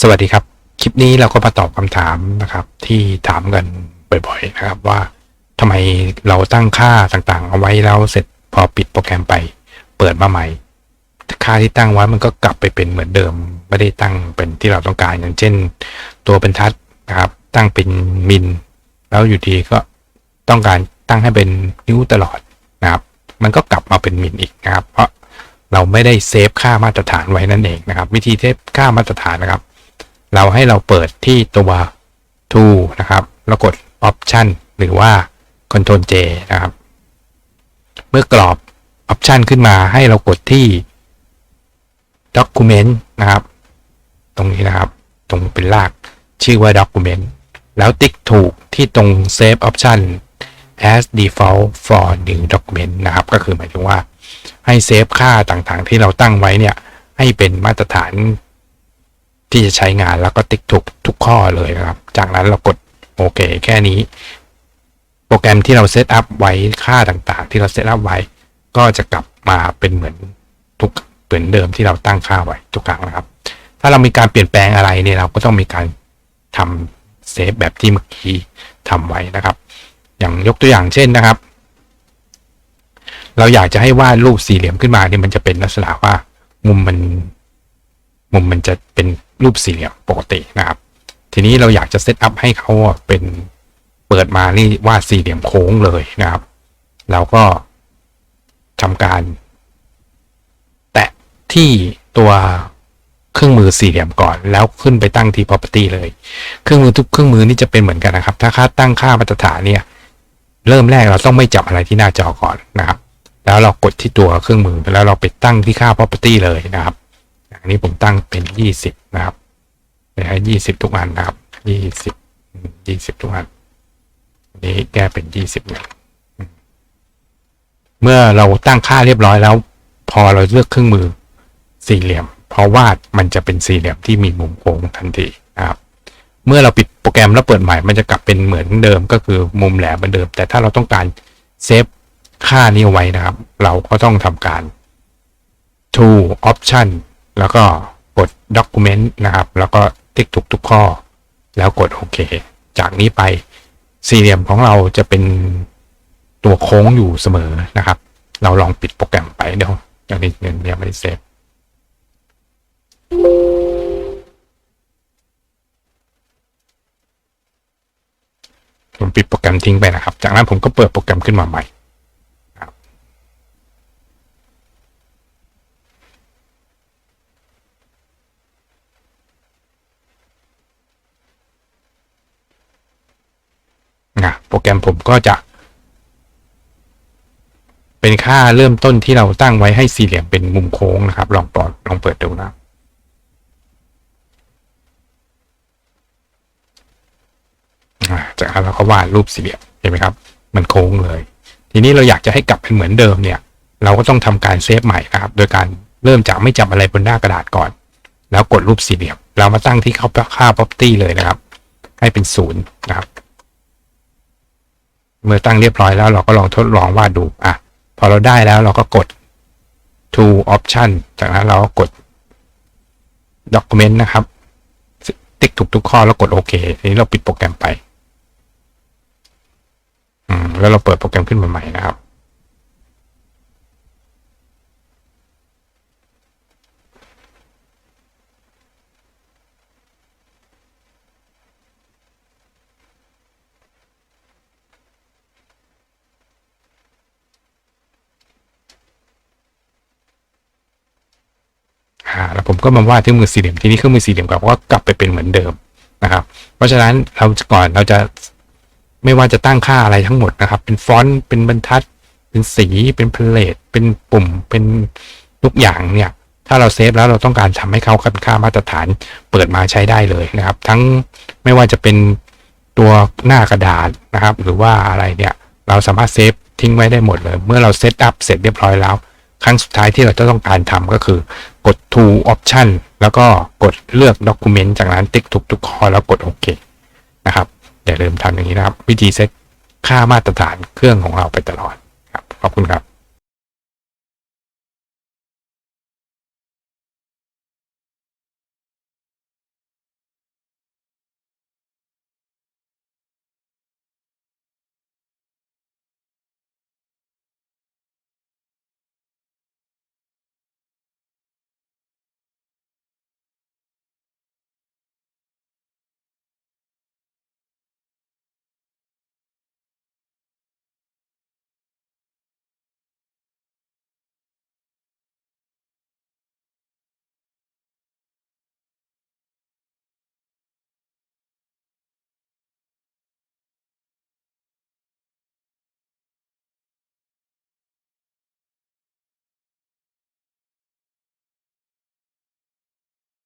สวัสดีครับ คลิปนี้เราก็มาตอบคำถามนะครับ ที่ถามกันบ่อยๆนะครับว่าทำไมเราตั้งค่าต่างๆ เอาไว้แล้วเสร็จพอปิดโปรแกรมไป เปิดมาใหม่ ค่าที่ตั้งไว้มันก็กลับไปเป็นเหมือนเดิม ไม่ได้ตั้งเป็นที่เราต้องการอย่างเช่น ตัวบรรทัดนะครับ ตั้งเป็นมิลแล้วอยู่ดีก็ต้องการตั้งให้เป็นนิ้วตลอดนะครับ มันก็กลับมาเป็นมิลอีกนะครับ เพราะเราไม่ได้เซฟค่ามาตรฐานไว้นั่นเองนะครับ วิธีเซฟค่ามาตรฐานนะครับ เราให้เราเปิดที่ตัว tool นะครับ แล้วกด option หรือว่า control J นะครับ เมื่อกรอบ option ขึ้นมาให้เรากดที่ document นะครับ ตรงนี้นะครับ ตรงเป็นรากชื่อว่า document แล้วติ๊กถูกที่ตรง save option as default for new document นะครับ ก็คือหมายถึงว่าให้เซฟค่าต่างๆ ที่เราตั้งไว้เนี่ย ให้เป็นมาตรฐาน ที่จะใช้งานแล้วก็ติ๊กถูกทุกข้อเลยนะครับ จากนั้นเรากดโอเคแค่นี้ โปรแกรมที่เราเซตอัพไว้ค่าต่างๆ ที่เราเซตอัพไว้ ก็จะกลับมาเป็นเหมือนทุกเหมือนเดิมที่เราตั้งค่าไว้ทุกครั้งนะครับ ถ้าเรามีการเปลี่ยนแปลงอะไรเนี่ยเราก็ต้องมีการทำเซฟแบบที่เมื่อกี้ทำไว้นะครับ อย่างยกตัวอย่างเช่นนะครับ เราอยากจะให้วาดรูปสี่เหลี่ยมขึ้นมาเนี่ยมันจะเป็นลักษณะว่ามุมมันมุมมันจะเป็น รูปสี่เหลี่ยมปกตินะครับ ทีนี้เราอยากจะเซตอัพให้เขาเป็นเปิดมานี่วาดสี่เหลี่ยมโค้งเลยนะครับ เราก็ทำการ แตะที่ตัวเครื่องมือสี่เหลี่ยมก่อน แล้วขึ้นไปตั้งที่ property เลย เครื่องมือทุกเครื่องมือนี่จะเป็นเหมือนกันนะครับ ถ้าค่าตั้งค่ามาตรฐานเนี่ย เริ่มแรกเราต้องไม่จับอะไรที่หน้าจอก่อนนะครับ แล้วเรากดที่ตัวเครื่องมือแล้วเราไปตั้งที่ค่า property เลยนะครับ อันนี้ผมตั้งเป็นยี่สิบนะครับไปให้ยี่สิบทุกอันนะครับยี่สิบยี่สิบทุกอันอันนี้แก้เป็นยี่สิบเลยเมื่อเราตั้งค่าเรียบร้อยแล้ว พอเราเลือกเครื่องมือสี่เหลี่ยม พอวาดมันจะเป็นสี่เหลี่ยมที่มีมุมโค้งทันทีนะครับ เมื่อเราปิดโปรแกรมแล้วเปิดใหม่ มันจะกลับเป็นเหมือนเดิมก็คือมุมแหลมเหมือนเดิม แต่ถ้าเราต้องการเซฟค่านี้ไว้นะครับ เราก็ต้องทำการ to option แล้วก็กด document นะครับ แล้วก็ติ๊กถูกทุกข้อ แล้วกดโอเค จากนี้ไปสี่เหลี่ยมของเราจะเป็นตัวโค้งอยู่เสมอนะครับ เราลองปิดโปรแกรมไปเดี๋ยวอย่างนี้ยังไม่ได้เซฟผมปิดโปรแกรมทิ้งไปนะครับ จากนั้นผมก็เปิดโปรแกรมขึ้นมาใหม่ นะโปร แกรมผมก็จะ เป็นค่าเริ่มต้นที่เราตั้งไว้ให้สี่เหลี่ยมเป็นมุมโค้งนะครับ ลองปลดลองเปิดดูนะจากนั้นเราก็วาดรูปสี่เหลี่ยมเห็นไหมครับ มันโค้งเลย ทีนี้เราอยากจะให้กลับเป็นเหมือนเดิมเนี่ย เราก็ต้องทำการเซฟใหม่นะครับ โดยการเริ่มจากไม่จับอะไรบนหน้ากระดาษก่อน แล้วกดรูปสี่เหลี่ยม เรามาตั้งที่ค่า property เลยนะครับ ให้เป็นศูนย์นะครับ เมื่อตั้งเรียบร้อยแล้วเราก็ลองทดลองวาดดูอะพอเราได้แล้วเราก็กด to option จากนั้นเราก็กด document นะครับ ติ๊กถูกทุกข้อแล้วกดโอเคทีนี้เราปิดโปรแกรมไป อืม แล้วเราเปิดโปรแกรมขึ้นมาใหม่นะครับ ผมก็มาวาดที่มือสี่เหลี่ยมทีนี้เครื่องมือสี่เหลี่ยมกับก็กลับไปเป็นเหมือนเดิมนะครับ เพราะฉะนั้นเราก่อนเราจะไม่ว่าจะตั้งค่าอะไรทั้งหมดนะครับ เป็นฟอนต์เป็นบรรทัด เป็นสีเป็นเพลทเป็นปุ่มเป็นทุกอย่างเนี่ย ถ้าเราเซฟแล้วเราต้องการทำให้เขาเป็นค่ามาตรฐานเปิดมาใช้ได้เลยนะครับ ทั้งไม่ว่าจะเป็นตัวหน้ากระดาษนะครับ หรือว่าอะไรเนี่ย เราสามารถเซฟทิ้งไว้ได้หมดเลย เมื่อเราเซตอัพเสร็จเรียบร้อยแล้ว ครั้งสุดท้ายที่เราจะต้องการทำก็คือ กด to option แล้วก็กดเลือก document จากนั้นติ๊กทุกทุกข้อแล้วกดโอเคนะครับอย่าลืมทำอย่างนี้นะครับ วิธีเซตค่ามาตรฐานเครื่องของเราไปตลอดครับขอบคุณครับ